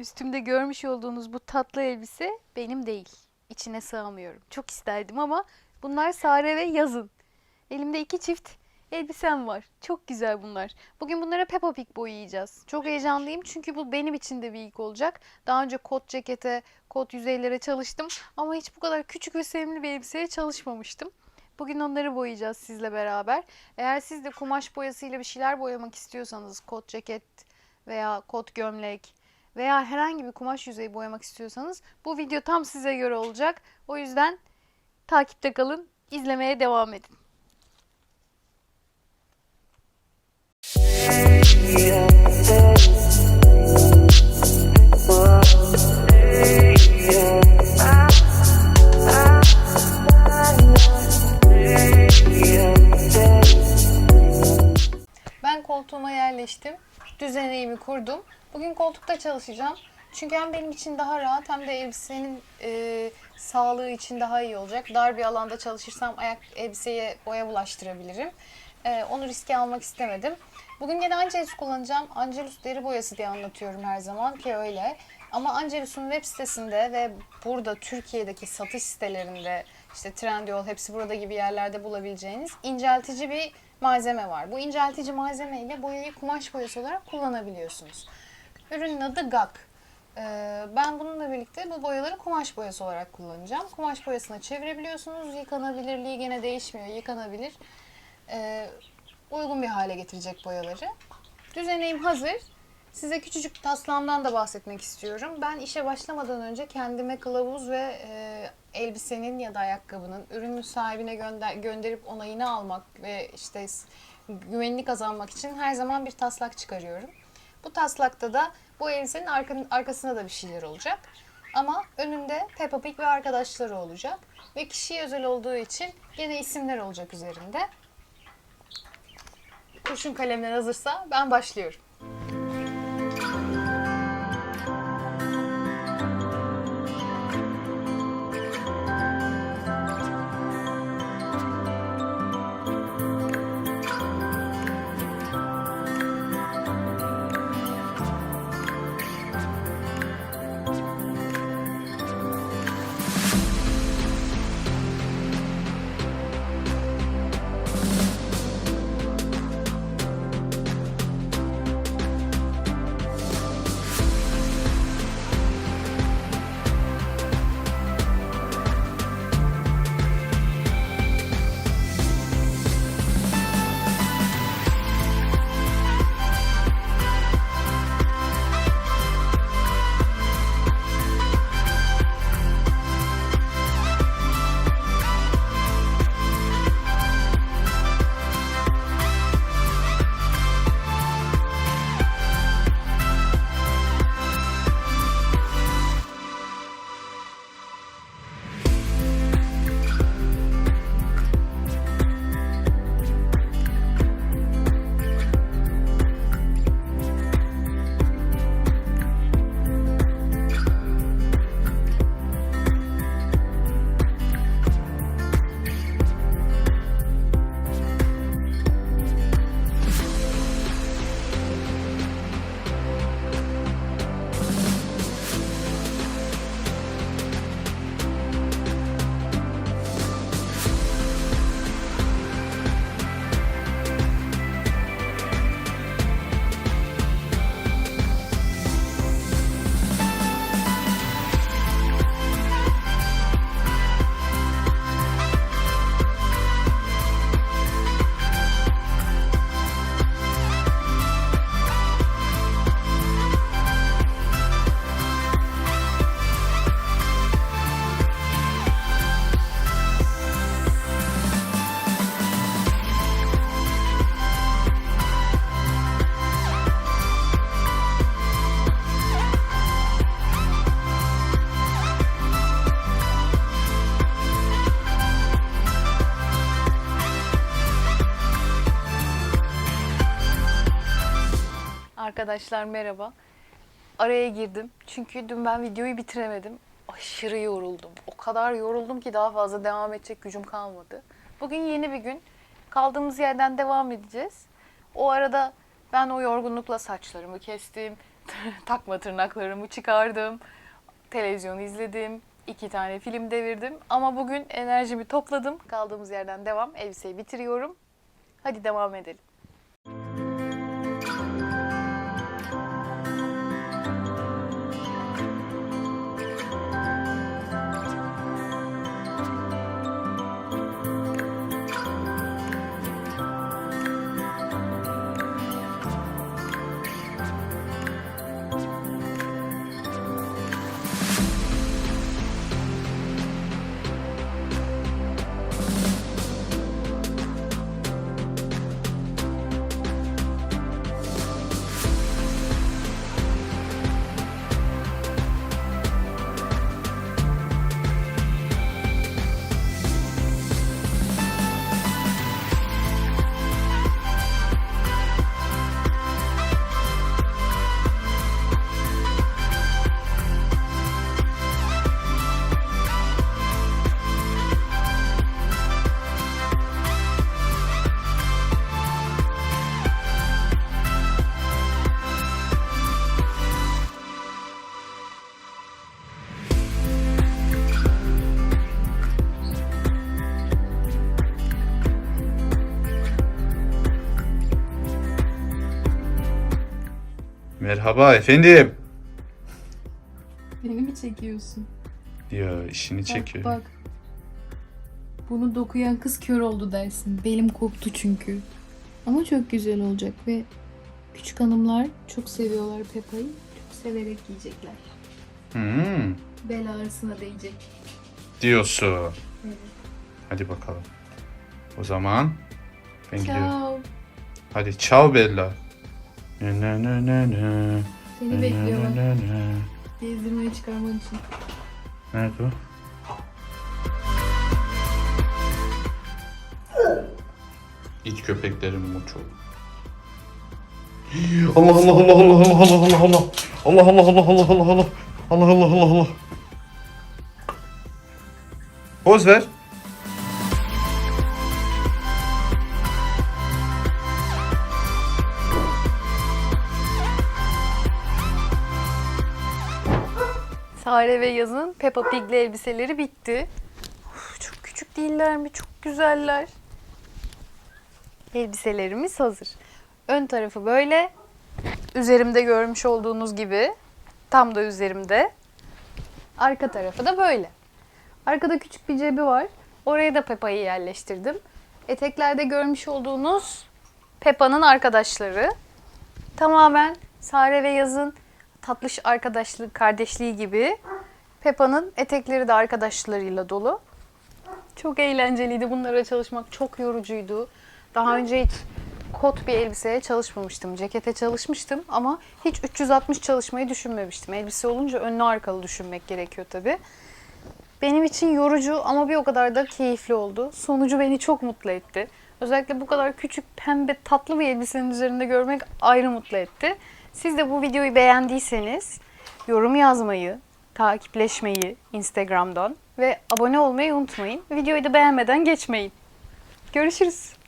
Üstümde görmüş olduğunuz bu tatlı elbise benim değil. İçine sığamıyorum. Çok isterdim ama bunlar Sare ve Yazın. Elimde iki çift elbisem var. Çok güzel bunlar. Bugün bunlara Peppa Pig boyayacağız. Çok heyecanlıyım çünkü bu benim için de bir ilk olacak. Daha önce kot cekete, kot yüzeylere çalıştım ama hiç bu kadar küçük ve sevimli bir elbiseye çalışmamıştım. Bugün onları boyayacağız sizle beraber. Eğer siz de kumaş boyasıyla bir şeyler boyamak istiyorsanız, kot ceket veya kot gömlek veya herhangi bir kumaş yüzeyi boyamak istiyorsanız bu video tam size göre olacak. O yüzden takipte kalın, izlemeye devam edin. Ben koltuğuma yerleştim. Düzeneğimi kurdum. Bugün koltukta çalışacağım. Çünkü hem benim için daha rahat hem de elbisenin e, sağlığı için daha iyi olacak. Dar bir alanda çalışırsam ayak elbiseye boya bulaştırabilirim. E, onu riske almak istemedim. Bugün gene Angelus kullanacağım. Angelus deri boyası diye anlatıyorum her zaman ki öyle. Ama Angelus'un web sitesinde ve burada Türkiye'deki satış sitelerinde işte Trendyol hepsi burada gibi yerlerde bulabileceğiniz inceltici bir malzeme var. Bu inceltici malzeme ile boyayı kumaş boyası olarak kullanabiliyorsunuz. Ürünün adı GAK. Ee, ben bununla birlikte bu boyaları kumaş boyası olarak kullanacağım. Kumaş boyasına çevirebiliyorsunuz. Yıkanabilirliği gene değişmiyor. Yıkanabilir. Ee, uygun bir hale getirecek boyaları. Düzeneğim hazır. Size küçücük taslağımdan da bahsetmek istiyorum. Ben işe başlamadan önce kendime kılavuz ve e, elbisenin ya da ayakkabının ürünün sahibine gönder gönderip onayını almak ve işte güvenini kazanmak için her zaman bir taslak çıkarıyorum. Bu taslakta da bu elbisenin arka- arkasında da bir şeyler olacak. Ama önünde Peppa Pig ve arkadaşları olacak. Ve kişiye özel olduğu için yine isimler olacak üzerinde. Kurşun kalemler hazırsa ben başlıyorum. Arkadaşlar merhaba. Araya girdim. Çünkü dün ben videoyu bitiremedim. Aşırı yoruldum. O kadar yoruldum ki daha fazla devam edecek gücüm kalmadı. Bugün yeni bir gün. Kaldığımız yerden devam edeceğiz. O arada Ben o yorgunlukla saçlarımı kestim, takma tırnaklarımı çıkardım, televizyon izledim, iki tane film devirdim. Ama bugün enerjimi topladım. Kaldığımız yerden devam. Elbiseyi bitiriyorum. Hadi devam edelim. Merhaba efendim. Beni mi çekiyorsun? Diyor işini çekiyor. Bak bak. Bunu dokuyan kız kör oldu dersin. Belim koptu çünkü. Ama çok güzel olacak ve küçük hanımlar çok seviyorlar Peppa'yı. Çok severek yiyecekler. Hmm, Bel ağrısına değecek. diyorsun. Evet. Hadi bakalım. O zaman ben gidiyorum. Ciao. Hadi ciao Bella. Ne ne ne ne ne. Seni Ne, ne, bekliyorlar. ne, ne. Gezdirmeye çıkarman için. Nerede o? İç köpeklerim muço. Allah Allah Allah Allah Allah Allah Allah Allah Allah Allah Allah Allah Allah Allah Allah Allah Allah Allah Poz ver. Sare ve Yaz'ın Peppa Pig'li elbiseleri bitti. Uf, çok küçük değiller mi? Çok güzeller. Elbiselerimiz hazır. Ön tarafı böyle. Üzerimde görmüş olduğunuz gibi. Tam da üzerimde. Arka tarafı da böyle. Arkada küçük bir cebi var. Oraya da Peppa'yı yerleştirdim. Eteklerde görmüş olduğunuz Peppa'nın arkadaşları. Tamamen Sare ve Yaz'ın tatlış arkadaşlık, kardeşliği gibi. Peppa'nın etekleri de arkadaşlarıyla dolu. Çok eğlenceliydi. Bunlara çalışmak çok yorucuydu. Daha önce hiç kot bir elbiseye çalışmamıştım. Cekete çalışmıştım ama hiç 360 çalışmayı düşünmemiştim. Elbise olunca önlü arkalı düşünmek gerekiyor tabii. Benim için yorucu ama bir o kadar da keyifli oldu. Sonucu beni çok mutlu etti. Özellikle bu kadar küçük, pembe, tatlı bir elbisenin üzerinde görmek ayrı mutlu etti. Siz de bu videoyu beğendiyseniz yorum yazmayı, takipleşmeyi Instagram'dan ve abone olmayı unutmayın. Videoyu da beğenmeden geçmeyin. Görüşürüz.